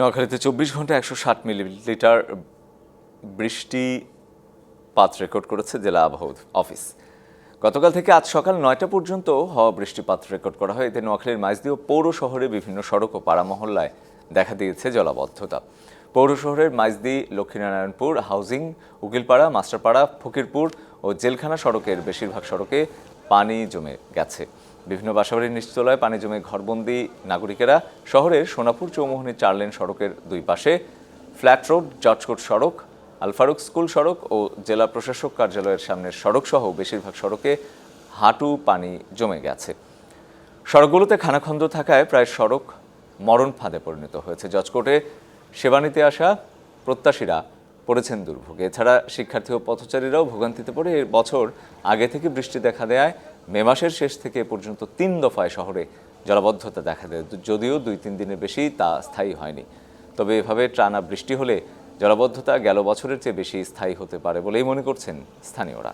নোয়াখালীতে চব্বিশ ঘণ্টা একশো ষাট মিলিলিটার বৃষ্টিপাত রেকর্ড করেছে জেলা আবহাওয়া অফিস। গতকাল থেকে আজ সকাল নয়টা পর্যন্ত হওয়া বৃষ্টিপাত রেকর্ড করা হয়। এতে নোয়াখালীর মাইজদিও পৌর শহরে বিভিন্ন সড়ক ও পাড়া মহল্লায় দেখা দিয়েছে জলাবদ্ধতা। পৌর শহরের মাইজদি, লক্ষ্মীনারায়ণপুর, হাউজিং, উকিলপাড়া, মাস্টারপাড়া, ফকিরপুর ও জেলখানা সড়কের বেশিরভাগ সড়কে পানি জমে গেছে। বিভিন্ন বাসাবাড়ির নিচতলায় পানি জমে ঘরবন্দি নাগরিকেরা শহরের সোনাপুর চৌমোহনী চার লেন সড়কের দুই পাশে ফ্ল্যাট রোড জর্জকোট সড়ক, আলফারুক স্কুল সড়ক ও জেলা প্রশাসক কার্যালয়ের সামনের সড়ক সহ বেশিরভাগ সড়কে হাঁটু পানি জমে গেছে। সড়কগুলোতে খানাখন্দ থাকায় প্রায় সড়ক মরণ ফাঁদে পরিণত হয়েছে। জজকোটে সেবা নিতে আসা প্রত্যাশীরা পড়েছেন দুর্ভোগে। এছাড়া শিক্ষার্থী ও পথচারীরাও ভোগান্তিতে পড়ে। এর বছর আগে থেকে বৃষ্টি দেখা দেয়। মে মাসের শেষ থেকে পর্যন্ত তিন দফায় শহরে জলাবদ্ধতা দেখা দেয়। যদিও দুই তিন দিনের বেশি তা স্থায়ী হয়নি। তবে এভাবে টানা বৃষ্টি হলে জলাবদ্ধতা গেল বছরের চেয়ে বেশি স্থায়ী হতে পারে বলেই মনে করছেন স্থানীয়রা।